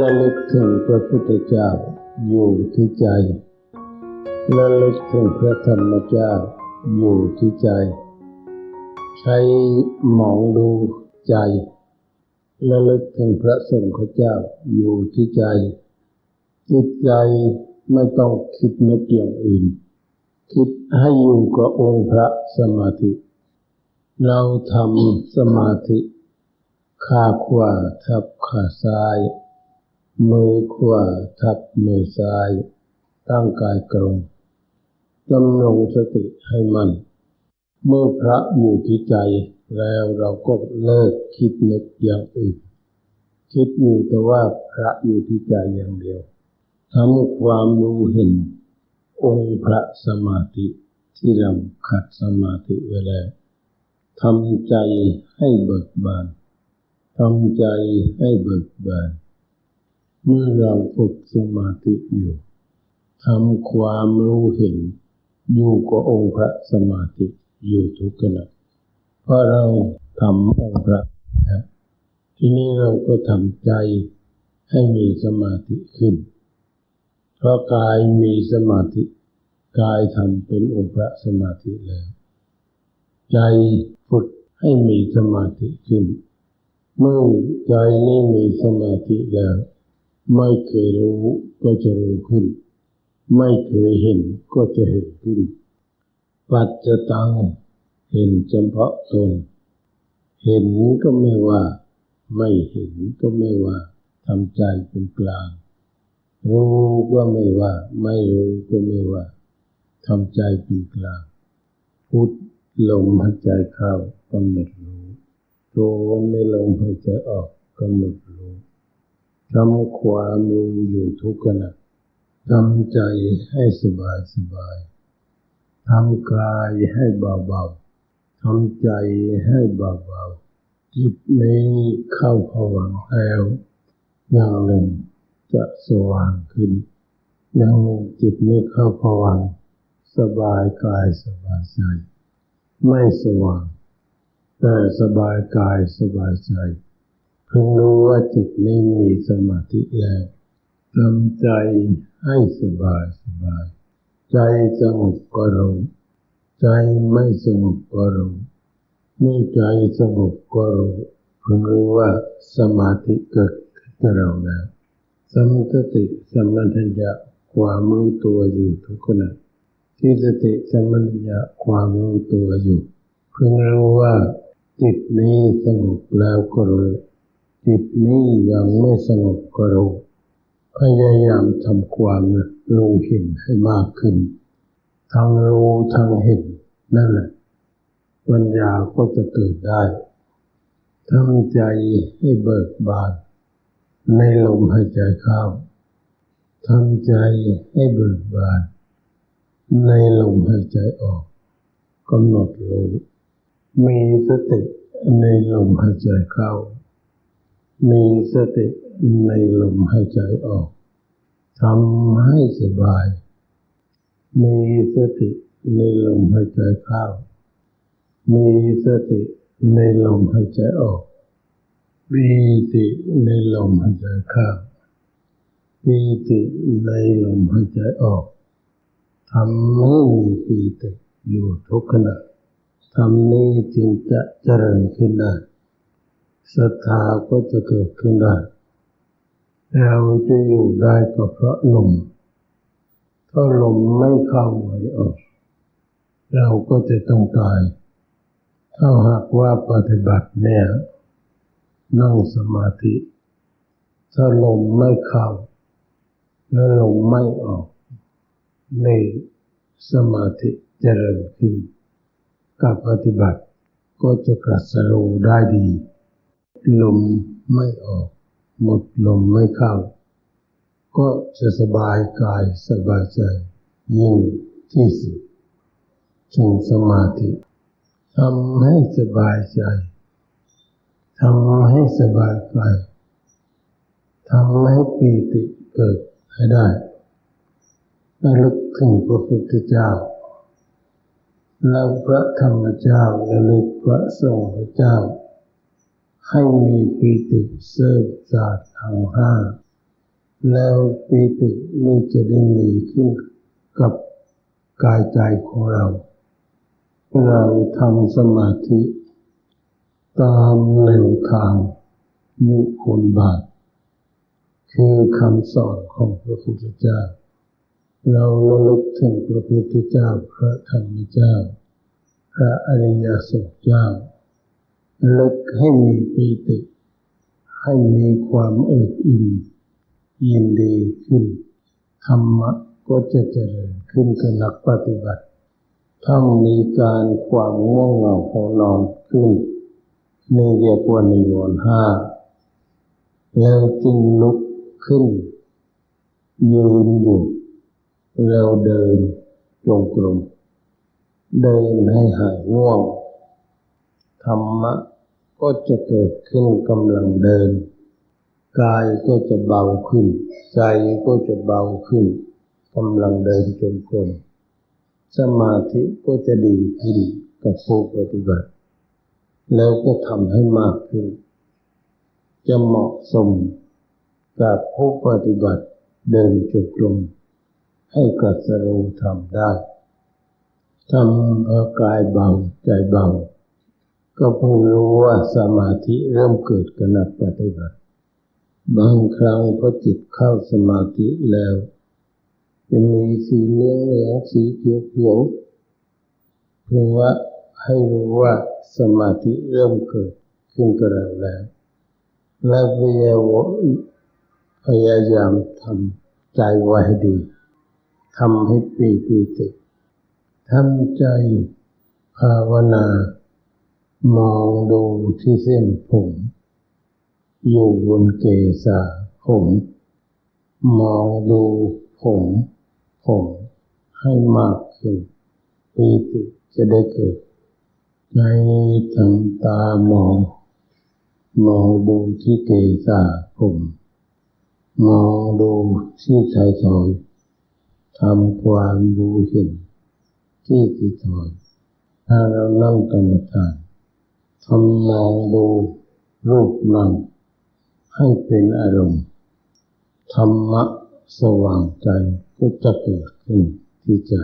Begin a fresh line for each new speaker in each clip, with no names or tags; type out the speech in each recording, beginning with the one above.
ระลึกถึงพระพุทธเจ้าอยู่ที่ใจระลึกถึงพระธรรมเจ้าอยู่ที่ใจ ใช้มองดูใจระลึกถึงพระสงฆ์เจ้าอยู่ที่ใจ จิตใจไม่ต้องคิดนึกอย่างอื่น คิดให้อยู่กับองค์พระสมาธิ เราทำสมาธิขาขวาทับขาซ้าย มือขวาทับมือซ้าย ตั้งกายตรงกำลงสติให้มัน เมื่อพระอยู่ที่ใจแล้วเราก็เลิกคิดนึกอย่างอื่น คิดอยู่แต่ว่าพระอยู่ที่ใจอย่างเดียวทำความรู้เห็น องค์พระสมาธิที่เราขัดสมาธิไว้แล้วทำใจให้เบิกบานทำใจให้เบิกบาน เมื่อเราฝึกสมาธิอยู่ทำความรู้เห็น อยู่กับองค์พระสมาธิอยู่ทุกขณะเพราะเราทำองค์พระนะทีนี้เราก็ทำใจให้มีสมาธิขึ้น เพราะกายมีสมาธิ กายทำเป็นองค์พระสมาธิแล้ว ใจฝึกให้มีสมาธิขึ้น เมื่อใจนี้มีสมาธิแล้ว ไม่เคยรู้ก็จะรู้ขึ้น ไม่เคยเห็นก็จะเห็นขึ้น ปัจจตัง เห็นเฉพาะตน เห็นก็ไม่ว่า ไม่เห็นก็ไม่ว่าทำใจเป็นกลาง รู้ก็ไม่ว่า ไม่รู้ก็ไม่ว่าทำใจเป็นกลาง พุทลมหายใจเข้ากำหนดรู้โทไม่ลมหายใจออกกำหนดรู้ ทำความรู้อยู่ทุกขณะทำใจให้สบายสบายทำกายให้เบาๆทำใจให้เบาๆจิตนี้เข้าผวังแล้วอย่างหนึ่งจะสว่างขึ้น อย่างหนึ่งจิตนี้เข้าผวัง สบายกายสบายใจ ไม่สว่าง แต่สบายกายสบายใจ เพิ่งรู้ว่าจิตนี้มีสมาธิแล้วทำใจให้สบายสบาย ใจสงบก็รู้ใจไม่สงบก็รู้เมื่อใจสงบก็รู้เพิ่งรู้ว่าสมาธิเกิดขึ้นกับเราแล้วสมาธิสมัญญะความรู้ตัวอยู่ทุกขณะที่สติสมัญญะความรู้ตัวอยู่ เพิ่งรู้ว่าจิตนี้สงบแล้วก็รู้ จิตนี้ยังไม่สงบก็รู้พยายามทำความรู้เห็นให้มากขึ้น ทั้งรู้ทั้งเห็นนั่นแหละปัญญาก็จะเกิดได้ทำใจให้เบิกบาน ในลมหายใจเข้าทำใจให้เบิกบาน ในลมหายใจออกกำหนดรู้มีสติในลมหายใจเข้า มีสติในลมหายใจออกทำให้สบาย มีสติในลมหายใจเข้า มีสติในลมหายใจออก มีสติในลมหายใจเข้า มีสติในลมหายใจออกทำให้มีปีติอยู่ทุกขณะทำนี้จึงจะเจริญขึ้นได้ ศรัทธาก็จะเกิดขึ้นได้เราจะอยู่ได้ก็เพราะลมถ้าลมไม่เข้าไหวออก เราก็จะต้องตาย ถ้าหากว่าปฏิบัติเนี่ยนั่งสมาธิ ถ้าลมไม่เข้า และลมไม่ออก ในสมาธิเจริญขึ้น การปฏิบัติก็จะกระสรูได้ดี ลมไม่ออก หมดลมไม่เข้า ก็จะสบายกายสบายใจยิ่งที่สุดจึงสมาธิทำให้สบายใจทำให้สบายกายทำให้ปีติเกิดให้ได้ระลึกถึงพระพุทธเจ้าเราพระธรรมเจ้าและลึกพระสงฆ์เจ้า ให้มีปีติเสริมศาสตร์ทั้งห้า แล้วปีตินี่จะได้มีขึ้นกับกายใจของเรา เราทำสมาธิ ตามแนวทางยุคนบาท คือคำสอนของพระพุทธเจ้า เราระลึกถึงพระพุทธเจ้า พระธรรมเจ้า พระอริยสงฆ์เจ้า ลึกให้มีปีติ ให้มีความเอิบอิ่มยินดีขึ้น ธรรมะก็จะเจริญขึ้นกับนักปฏิบัติ ถ้ามีการความง่วงเหงาหอนอนขึ้นนี่เรียกว่านิวรณ์ห้าแล้วจึงลุกขึ้น ยืนอยู่แล้วเดินจงกรมเดินให้หายง่วง รรมะก็จะเกิดขึ้นกำลังเดิน กายก็จะเบาขึ้น ใจก็จะเบาขึ้นกำลังเดินจงกรมสมาธิก็จะดีขึ้นกับผู้ปฏิบัติ แล้วก็ทำให้มากขึ้น จะเหมาะสมกับผู้ปฏิบัติเดินจงกรมให้กรัสรู้ทำได้ทำเพอกายเบาใจเบา ก็เพิ่งรู้ว่าสมาธิเริ่มเกิดกับนักปฏิบัติ บางครั้งพอจิตเข้าสมาธิแล้ว จะมีสีเหลืองเหลืองสีเขียวเขียวเพื่อว่าให้รู้ว่าสมาธิเริ่มเกิดขึ้นกับเราแล้วและพยายามพยายามทำใจไว้ดีทำให้ปีปีติทำใจภาวนา มองดูที่เส้นผม อยู่บนเกศาผม มองดูผม ผมให้มากขึ้นปีติจะได้เกิดใจทำตามอง มองดูที่เกศาผม มองดูที่ชายทอยทำความรู้เห็นที่ที่ถอยถ้าเรานั่งกรรมฐาน ทำมองดูรูปนั่งให้เป็นอารมณ์ ธรรมะสว่างใจก็จะเกิดขึ้นที่ใจ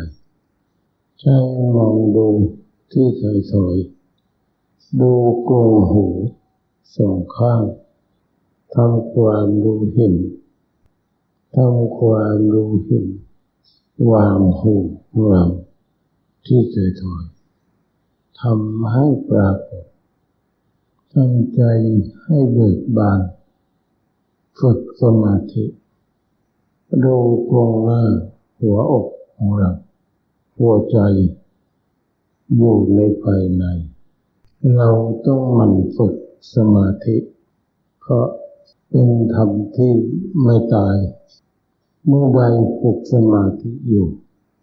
ใช้มองดูที่ถอยถอยดูกรงหูสองข้างทำความรู้เห็นทำความรู้เห็นวางหูของเราที่ใจถอยทำให้ปรากฏ ตั้งใจให้เบิกบาน ฝึกสมาธิดูกรงหน้าหัวอกของเราหัวใจ อยู่ในภายใน เราต้องหมั่นฝึกสมาธิ เพราะเป็นธรรมที่ไม่ตาย เมื่อใดฝึกสมาธิอยู่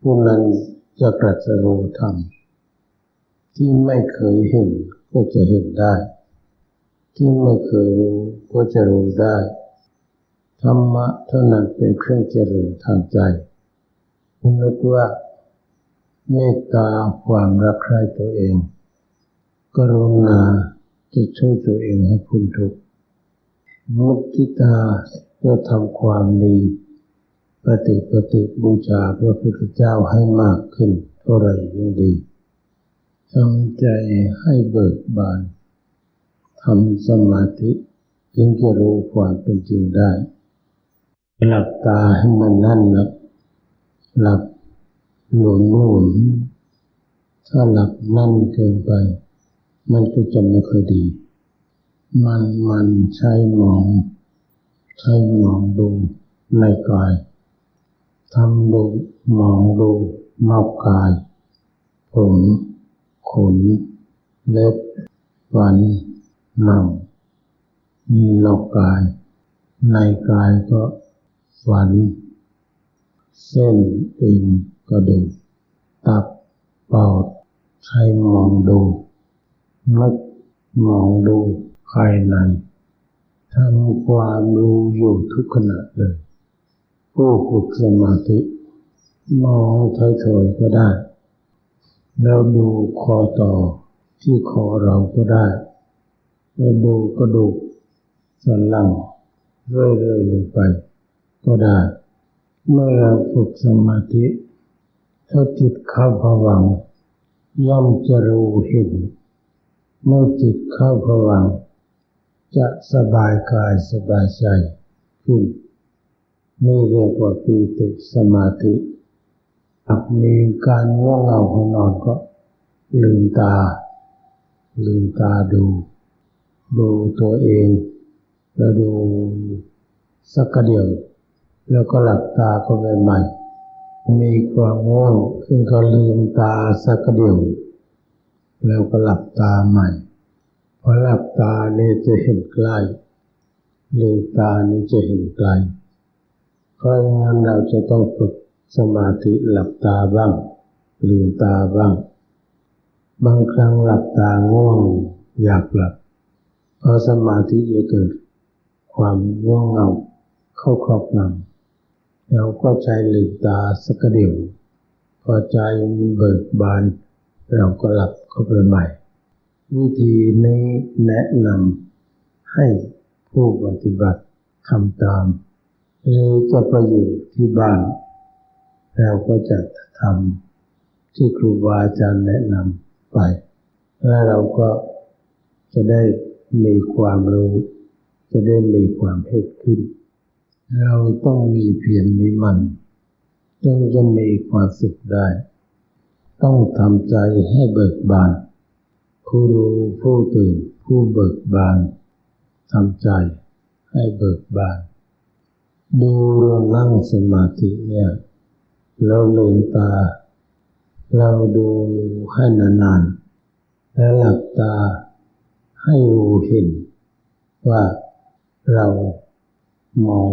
ผู้นั้นจะกรัสรู้ธรรมที่ไม่เคยเห็นก็จะเห็นได้ ที่ไม่เคยรู้ก็จะรู้ได้ ธรรมะเท่านั้นเป็นเครื่องเจริญทางใจคุณนึกว่าเมตตาความรักใคร่ตัวเอง กรุณาจะช่วยตัวเองให้พ้นทุกข์มุทิตาจะทำความดีปฏิปฏิบูชาพระพุทธเจ้าให้มากขึ้นเท่าไรยิ่งดีทำใจให้เบิกบาน ทำสมาธิจึงจะรู้ความเป็นจริงได้ หลับตาให้มันนั่นนะหลับหลนหลนถ้าหลับนั่นเกินไป มันก็จะไม่ค่อยดี มันมันใช้มอง ใช้มองดูในกายทำดูมองดูนอกกาย ผม ขน เล็บฟัน หนังมีนอกกาย ในกายก็ฟัน เส้นเอ็นกระดูกตับปอดใช้มองดูนึกมองดูภายในทำความรู้อยู่ทุกขณะเลย ผู้ฝึกสมาธิ มองถอยๆก็ได้ แล้วดูคอต่อที่คอเราก็ได้ แล้วดูกระดูกสันหลังเรื่อยๆลงไป ก็ได้ เมื่อเราฝึกสมาธิถ้าจิตเข้าผวัง ย่อมจะรู้เห็น เมื่อจิตเข้าผวัง จะสบายกายสบายใจขึ้นนี่เรียกว่าปีติสมาธิหากมีการง่วงเหงาของนอนก็ลืมตา ลืมตาดู ดูตัวเอง แล้วดูสักกระเดียว แล้วก็หลับตาเข้าไปใหม่ มีความง่วงขึ้นก็ลืมตาสักกระเดียว แล้วก็หลับตาใหม่พอหลับตาเนี่ยจะเห็นใกล้ลืมตานี่จะเห็นไกล เพราะงั้นเราจะต้องฝึกสมาธิหลับตาบ้าง ลืมตาบ้าง บางครั้งหลับตาง่วงอยากหลับ เพราะสมาธิจะเกิด ความง่วงเงาเข้าครอบงำเราก็ใช้ลืมตาสักเดียวพอใจมันเบิกบาน เราก็หลับเข้าไปใหม่ วิธีนี้แนะนำให้ผู้ปฏิบัติทำตาม หรือจะไปอยู่ที่บ้าน เราก็จะทำที่ครูบาอาจารย์แนะนำไป และเราก็จะได้ มีความรู้ จะได้มีความเพ็ดขึ้น เราต้องมีเพียรมีมันต้องจะมีความสุขได้ ต้องทำใจให้เบิกบานผู้รู้ผู้ตื่นผู้เบิกบานทำใจให้เบิกบาน ดูเรานั่งสมาธิเนี่ย เราลืมตา เราดูให้นานๆ และหลับตา ให้รู้เห็นว่าเรามอง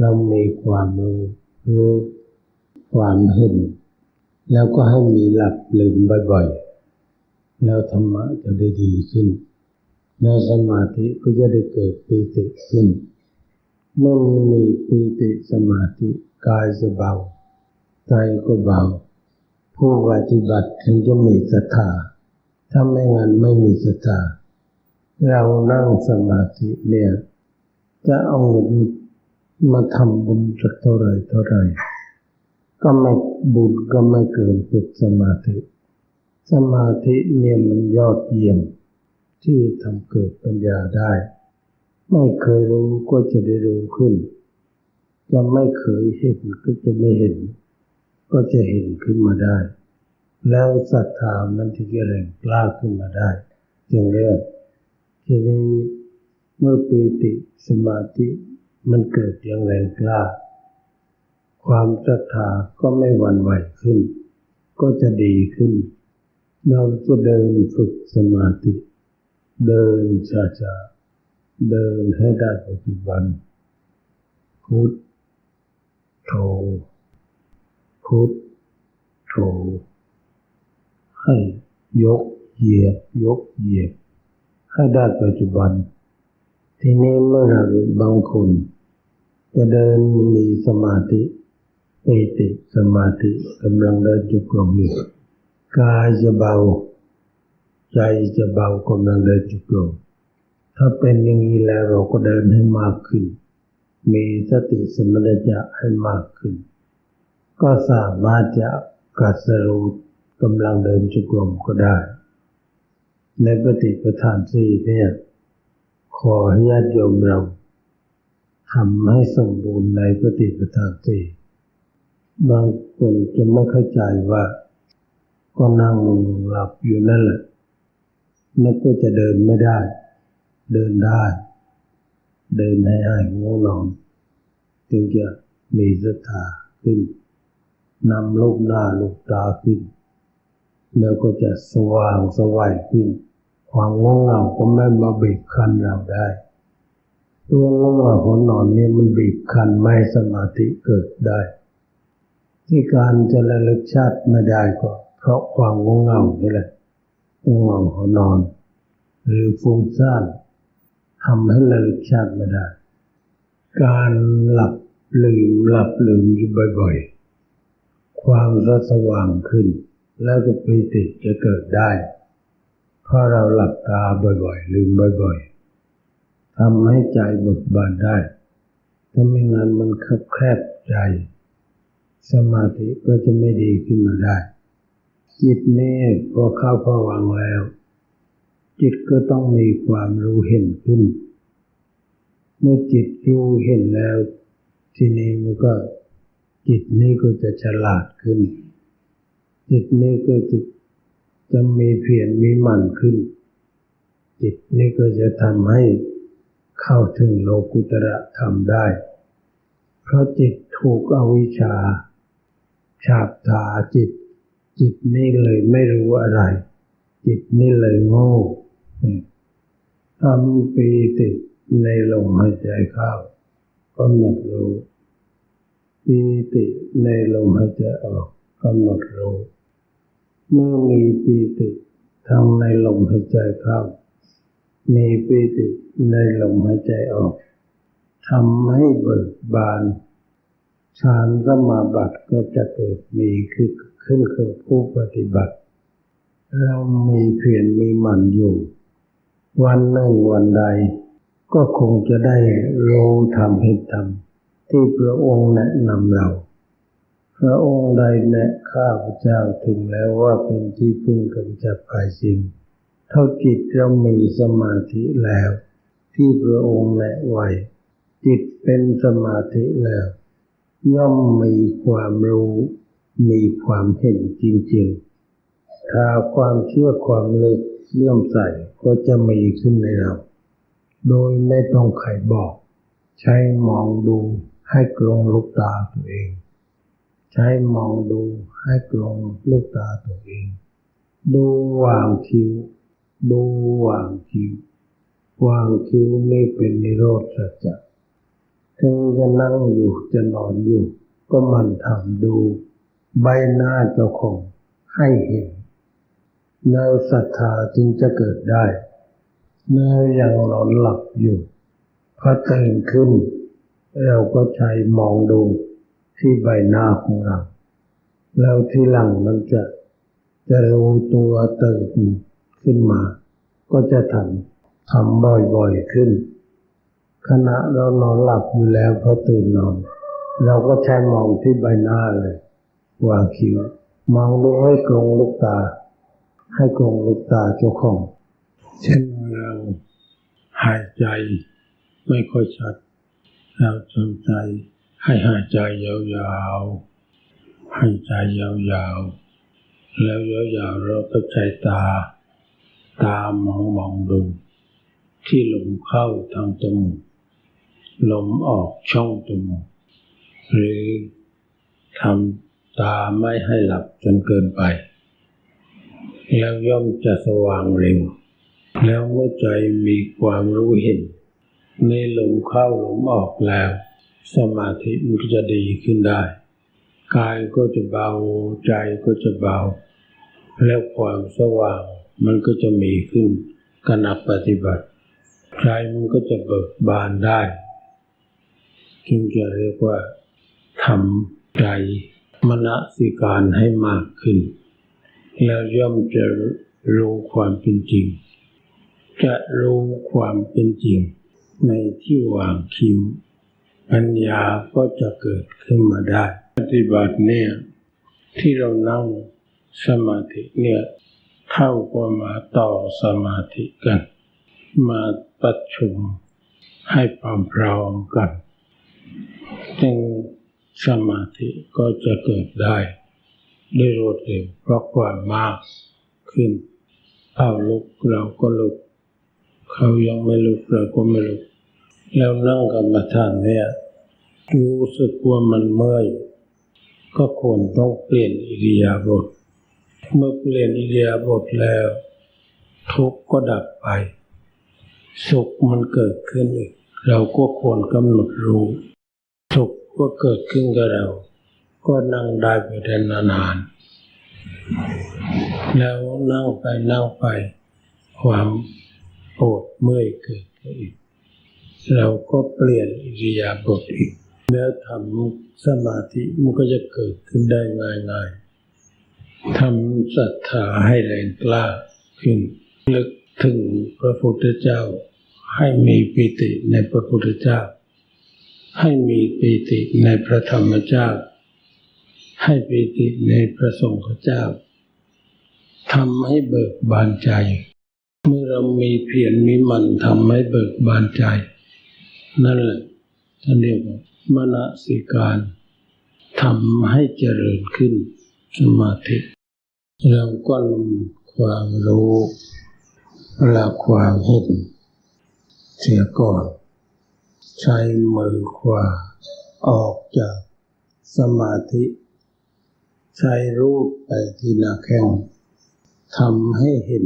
เรามีความรู้รือความเห็น แล้วก็ให้มีหลับลืมบ่อยๆ แล้วธรรมะจะได้ดีขึ้น แล้วสมาธิก็จะได้เกิดปีติขึ้น เมื่อมีปีติสมาธิกายจะเบาใจก็เบา ผู้ปฏิบัติถึงจะมีศรัทธาถ้าไม่งั้นไม่มีศรัทธา เรานั่งสมาธิเนี่ย จะเอาเงินมาทำบุญสักเท่าไรเท่าไรก็ไม่บุญก็ไม่เกินฝึกสมาธิ สมาธิเนี่ยมันยอดเยี่ยม ที่ทำเกิดปัญญาได้ ไม่เคยรู้ก็จะได้รู้ขึ้น จะไม่เคยเห็นก็จะไม่เห็น ก็จะเห็นขึ้นมาได้ แล้วศรัทธามันที่จะแรงกล้าขึ้นมาได้ จึงเรียก ทีนี้เมื่อปีติสมาธิมันเกิดอย่างแรงกล้า ความศรัทธาก็ไม่หวั่นไหวขึ้น ก็จะดีขึ้น เราจะเดินฝึกสมาธิ เดินช้าๆ เดินให้ได้ปัจจุบัน พุทโธ พุทโธ ให้ยกเหยียบยกเหยียบ ให้ได้ปัจจุบัน ทีนี้เมื่อเราบางคน จะเดินมีสมาธิปิติสมาธิกำลังเดินจุกลมอยู่กายจะเบา ใจจะเบากำลังเดินจุกลมถ้าเป็นอย่างนี้แล้วเราก็เดินให้มากขึ้น มีสติสมัญญะให้มากขึ้น ก็สามารถจะกัสรู้กำลังเดินจุกลมก็ได้ ในปฏิปทานสี่เนี่ย ขอให้ญาติโยมเราทำให้สมบูรณ์ในปฏิปทานสี่บางคนจะไม่เข้าใจว่า ก็นั่งหลับอยู่นั่นแหละแล้วก็จะเดินไม่ได้ เดินได้ เดินให้หายง่วงนอนจึงจะมีศรัทธาขึ้นนำลูกหน้าลูกตาขึ้น แล้วก็จะสว่างสวัยขึ้น ความง่วงเหงาก็ไม่มาบีบคั้นเราได้ตัวง่วงเหงาของนอนนี่มันบีบคั้นไม่สมาธิเกิดได้ ที่การจะระลึกชาติไม่ได้ก็ เพราะความง่วงเหงานี่แหละง่วงเหงาของนอน หรือฟุ้งซ่านทำให้ระลึกชาติไม่ได้ การหลับลืมหลับลืมอยู่บ่อยๆ ความสว่างขึ้น แล้วก็ปิติจะเกิดได้ เพราะเราหลับตาบ่อยๆ ลืมบ่อยๆทำให้ใจเบิกบานได้ถ้าไม่งั้นมันคับแคบใจ สมาธิก็จะไม่ดีขึ้นมาได้ จิตนี่พอเข้าพวังแล้ว จิตก็ต้องมีความรู้เห็นขึ้น เมื่อจิตรู้เห็นแล้ว ทีนี้มันก็จิตนี้ก็จะฉลาดขึ้น จิตนี้ก็จะ จะมีเพียรมีมั่นขึ้น จิตนี้ก็จะทำให้เข้าถึงโลกุตระธรรมได้ เพราะจิตถูกอวิชชา ฉาบทาจิต จิตนี่เลยไม่รู้อะไร จิตนี่เลยโง่ทำปีติในลมหายใจเข้ากำหนดรู้ปีติในลมหายใจออกกำหนดรู้ เมื่อมีปีติทั้งในลมหายใจเข้า มีปีติในลมหายใจออกทำให้เบิกบานฌานสมาบัติก็จะเกิดมีคือขึ้นคือผู้ปฏิบัติ เรามีเพียรมีหมั่นอยู่ วันหนึ่งวันใด ก็คงจะได้รู้ธรรมเห็นธรรมที่พระองค์แนะนำเรา พระองค์ใดแนะข้าพเจ้าถึงแล้วว่าเป็นที่พึ่งกำจัดภัยสิ่งเท่าจิตเรามีสมาธิแล้ว ที่พระองค์แนะไว้จิตเป็นสมาธิแล้ว ย่อมมีความรู้ มีความเห็นจริงๆ ถ้าความเชื่อความลึกเลื่อมใสก็จะมีขึ้นในเรา โดยไม่ต้องใครบอก ใช้มองดูให้กลงลูกตาตัวเอง ใช้มองดูให้กลงลูกตาตัวเอง ดูวางคิ้ว ดูวางคิ้ว วางคิ้วนี่เป็นนิโรธสัจจะถึงจะนั่งอยู่จะนอนอยู่ ก็มันทำดู ใบหน้าเจ้าของให้เห็นแนวศรัทธาจึงจะเกิดได้เมื่อยังนอนหลับอยู่พอตื่นขึ้นเราก็ใช้มองดู ที่ใบหน้าของเรา แล้วที่หลังมันจะจะรู้ตัวตื่นขึ้นมา ก็จะทำทำบ่อยๆขึ้น ขณะเรานอนหลับอยู่แล้วพอตื่นนอน เราก็ใช้มองที่ใบหน้าเลย วางคิ้วมองดูให้กลงลูกตา ให้กลงลูกตาเจ้าของ เช่นเราหายใจไม่ค่อยชัด เราจำใจ ให้หายใจยาวๆหายใจยาวๆ แล้วยาวๆเราก็ใจตา ตามองมองดู ที่ลมเข้าทางจมูกลมออกช่องจมูกหรือทำตาไม่ให้หลับจนเกินไป แล้วย่อมจะสว่างเร็ว แล้วเมื่อใจมีความรู้เห็นในลมเข้าลมออกแล้ว สมาธิมันก็จะดีขึ้นได้ กายก็จะเบาใจก็จะเบา แล้วความสว่างมันก็จะมีขึ้นขณะปฏิบัติ ใจมันก็จะเบิกบานได้จึงจะเรียกว่าทำใจมณสิการให้มากขึ้น แล้วย่อมจะรู้ความเป็นจริง จะรู้ความเป็นจริง ในที่วางคิ้ว ปัญญาก็จะเกิดขึ้นมาได้ ปฏิบัติเนี่ยที่เรานั่งสมาธิเนี่ยเท่ากับมาต่อสมาธิกัน มาประชุมให้ความพร้อมกันจึงสมาธิก็จะเกิดได้ด้วยรวดเร็วเพราะความมากขึ้นเอาลุกเราก็ลุก เขายังไม่ลุกเราก็ไม่ลุก แล้วนั่งกรรมฐานเนี่ยรู้สึกว่ามันเมื่อยก็ควรต้องเปลี่ยนอิริยาบถเมื่อเปลี่ยนอิริยาบถแล้ว ทุกข์ก็ดับไป สุขมันเกิดขึ้นอีกเราก็ควรกำหนดรู้ สุขก็เกิดขึ้นกับเรา ก็นั่งได้ไปได้นานๆแล้วนั่งไปนั่งไป ความปวดเมื่อยเกิดขึ้นอีก เราก็เปลี่ยนอิริยาบถอีก แล้วทำสมาธิมันก็จะเกิดขึ้นได้ง่ายๆทำศรัทธาให้แรงกล้าขึ้นลึกถึงพระพุทธเจ้า ให้มีปิติในพระพุทธเจ้า ให้มีปีติในพระธรรมเจ้า ให้ปีติในพระสงฆ์เจ้าทำให้เบิกบานใจ เมื่อเรามีเพียรมีมันทำให้เบิกบานใจ นั่นแหละท่านเรียกว่ามนสิการทำให้เจริญขึ้นสมาธิ เราก็ลงความรู้และความเห็นเสียก่อน ใช้มือขวาออกจากสมาธิ ใช้รูปไปที่หน้าแข้งทำให้เห็น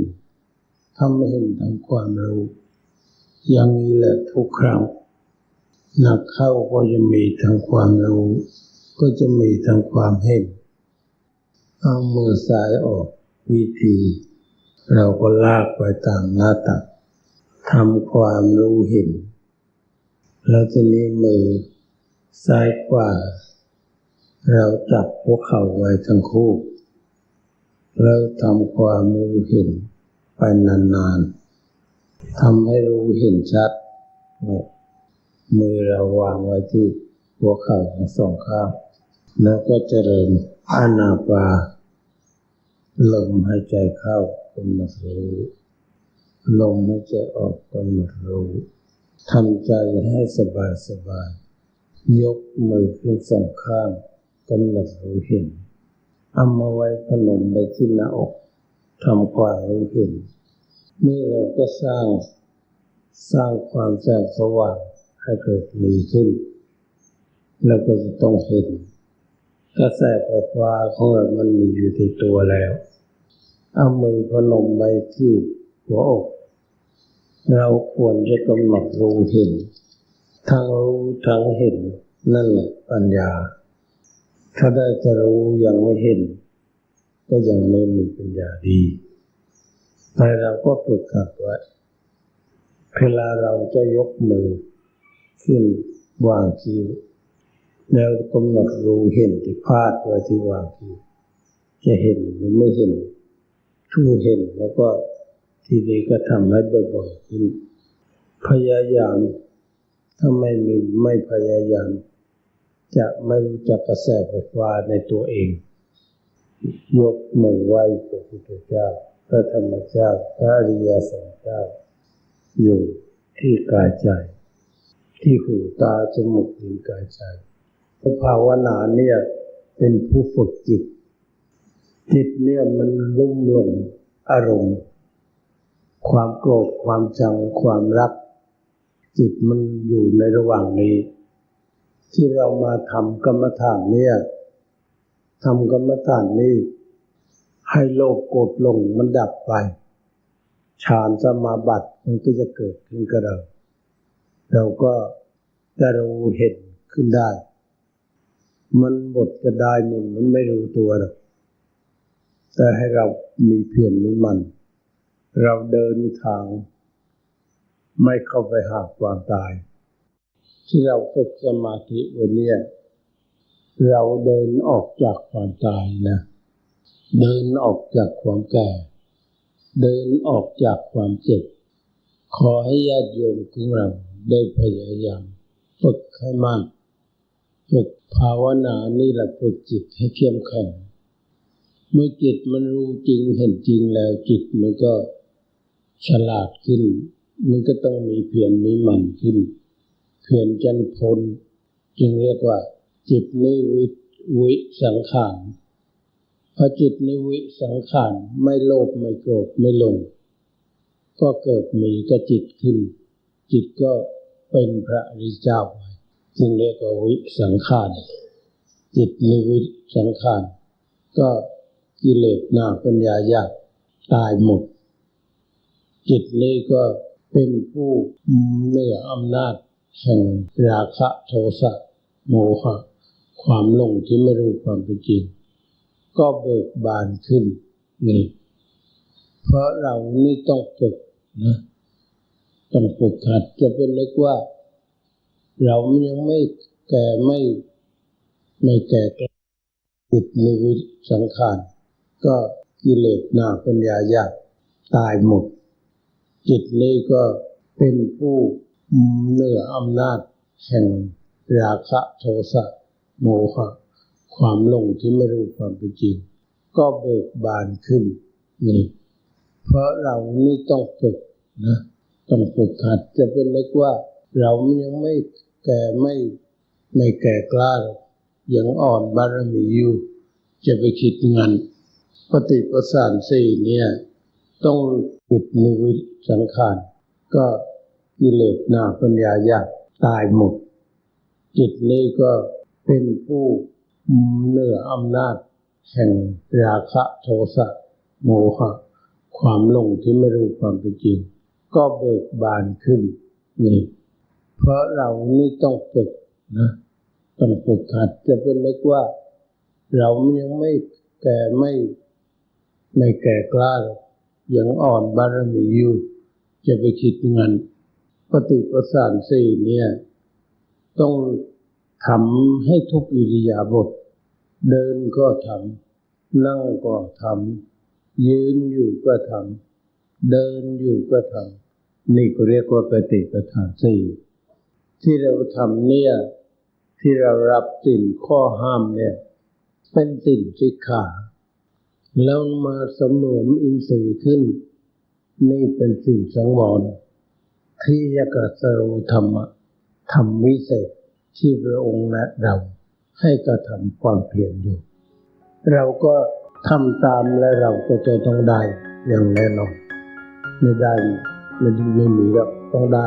ทำให้เห็นทางความรู้ อย่างนี้แหละทุกครั้ง หนักเข้าก็จะมีทางความรู้ ก็จะมีทางความเห็น เอามือซ้ายออกวิธี เราก็ลากไปตามหน้าตักทำความรู้เห็น แล้วทีนี้มือซ้ายขวาเราจับพวกเขาไว้ทั้งคู่ แล้วทำความรู้เห็นไปนานๆทำให้รู้เห็นชัดเนี่ย มือเราวางไว้ที่หัวเข่าทั้งสองข้าง แล้วก็เจริญอานาปาลมหายใจเข้ากำหนดรู้ลมหายใจออกกำหนดรู้ทำใจให้สบายสบาย ยกมือขึ้นสองข้างกำหนดรู้เห็นเอามาไว้พนมไปที่หน้าอกทำความรู้เห็น นี่เราก็สร้างสร้างความแสงสว่าง ให้เกิดมีขึ้นแล้วก็จะต้องเห็นกระแสไฟฟ้าของเรามันมีอยู่ที่ตัวแล้ว เอามือพนมไปที่หัวอก เราควรจะกำหนดรู้เห็น ทั้งรู้ทั้งเห็นนั่นแหละปัญญา ถ้าได้จะรู้ยังไม่เห็น ก็ยังไม่มีปัญญาดีแต่เราก็ฝึกหัดไว้เวลาเราจะยกมือ ขึ้นวางคิ้วแล้วกำหนดรู้เห็นที่พาดไว้ที่วางคิ้วจะเห็นหรือไม่เห็นทูเห็นแล้วก็ทีนี้ก็ทำให้บ่อยๆขึ้นพยายาม ถ้าไม่มีไม่พยายาม จะไม่รู้จักกระแสไฟฟ้าในตัวเอง ยกมือไหว้พระพุทธเจ้าพระธรรมเจ้าพระอริยสงฆ์เจ้าอยู่ที่กายใจ ที่หูตาจมูกลิ้นกายใจพระภาวนาเนี่ยเป็นผู้ฝึกจิต จิตเนี่ยมันลุ่มหลงอารมณ์ ความโกรธความชังความรัก จิตมันอยู่ในระหว่างนี้ ที่เรามาทำกรรมฐานเนี่ยทำกรรมฐานนี้ ให้โลภโกรธหลงมันดับไปฌานสมาบัติมันก็จะเกิดขึ้นกับเรา เราก็จะรู้เห็นขึ้นได้ มันหมดก็ได้หนึ่งมันไม่รู้ตัวหรอกแต่ให้เรามีเพียรมีมัน เราเดินทาง ไม่เข้าไปหาความตาย ที่เราฝึกสมาธิวันนี้เราเดินออกจากความตายนะ เดินออกจากความแก่ เดินออกจากความเจ็บ ขอให้ญาติโยมของเรา ได้พยายามฝึกให้มากฝึกภาวนานี่แหละฝึกจิตให้เข้มแข็งเมื่อจิตมันรู้จริงเห็นจริงแล้วจิตมันก็ฉลาดขึ้น มันก็ต้องมีเพียรมีหมั่นขึ้น เพียรจันพลจึงเรียกว่า จิตนิวิตวิสังขารพอจิตนิวิสังขารไม่โลภไม่โกรธไม่หลงก็เกิดมีกจิตขึ้น จิตก็เป็นพระอริยเจ้าไปจึงเรียกว่าวิสังขารจิตนิวิสังขารก็กิเลสนาปัญญายากตายหมด จิตนี้ก็เป็นผู้เหนืออำนาจแห่งราคะโทสะโมหะ ความหลงที่ไม่รู้ความเป็นจริง ก็เบิกบานขึ้นนี่เพราะเรานี่ต้องฝึกนะ ต้องฝึกหัดจะเป็นนึกว่า เรายังไม่แก่ไม่ไม่แก่จิตนิวิสังขารก็กิเลสหนาปัญญายากตายหมด จิตนี้ก็เป็นผู้เหนืออำนาจแห่งราคะโทสะโมหะ ความหลงที่ไม่รู้ความเป็นจริง ก็เบิกบานขึ้นนี่เพราะเรานี่ต้องฝึกนะ ต้องฝึกหัดจะเป็นนึกว่า เรายังไม่แก่ไม่ไม่แก่กล้าหรอกยังอ่อนบารมีอยู่จะไปคิดงันปฏิปสานสี่เนี่ย ต้องหยุดนิวิสังขารก็กิเลสหนาปัญญายากตายหมด จิตนี้ก็เป็นผู้เหนืออำนาจ แห่งราคะโทสะโมหะความหลงที่ไม่รู้ความเป็นจริง ก็เบิกบานขึ้นนี่เพราะเรานี่ต้องฝึกนะต้องฝึกหัดจะเป็นนึกว่า เรายังไม่แก่ไม่ไม่แก่กล้าหรอกยังอ่อนบารมีอยู่จะไปคิดงันปฏิปสานสี่เนี่ย ต้องทำให้ทุกอิริยาบถเดินก็ทำนั่งก็ทำยืนอยู่ก็ทำเดินอยู่ก็ทำ นี่ก็เรียกว่าปฏิปทาสี่ที่เราทำเนี่ย ที่เรารับสิ่งข้อห้ามเนี่ย เป็นสิ่งสิกขาแล้วมาสมวมอินทรีย์ขึ้น นี่เป็นสิ่งสังวรที่จะกระสรูธรรมะธรรมวิเศษที่พระองค์แนะเราให้กระทำความเพียรอยู่ เราก็ทำตามและเราก็จะต้องได้อย่างแน่นอนไม่ได้ လူတွေနေတော့တောင်းတာ